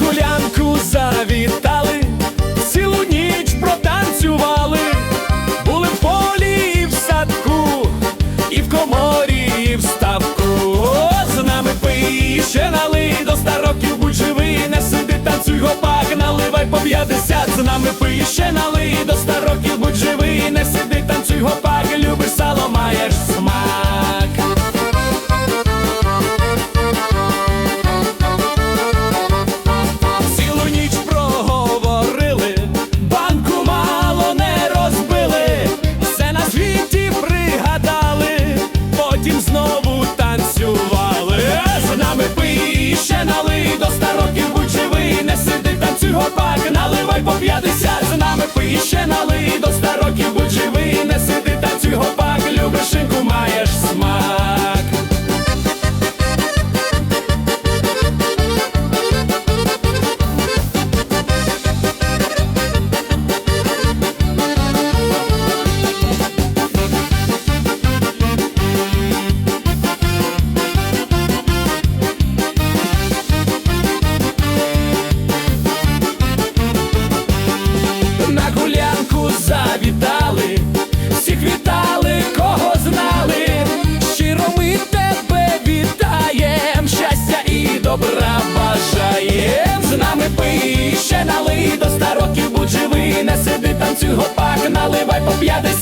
гулянку завітали, цілу ніч протанцювали, були в полі, і в садку, і в коморі, і в ставку, О, з нами пише на щира бажає, з нами пище налий до ста років будь живий, не сиди, танцюй гопак, наливай по п'ятдесят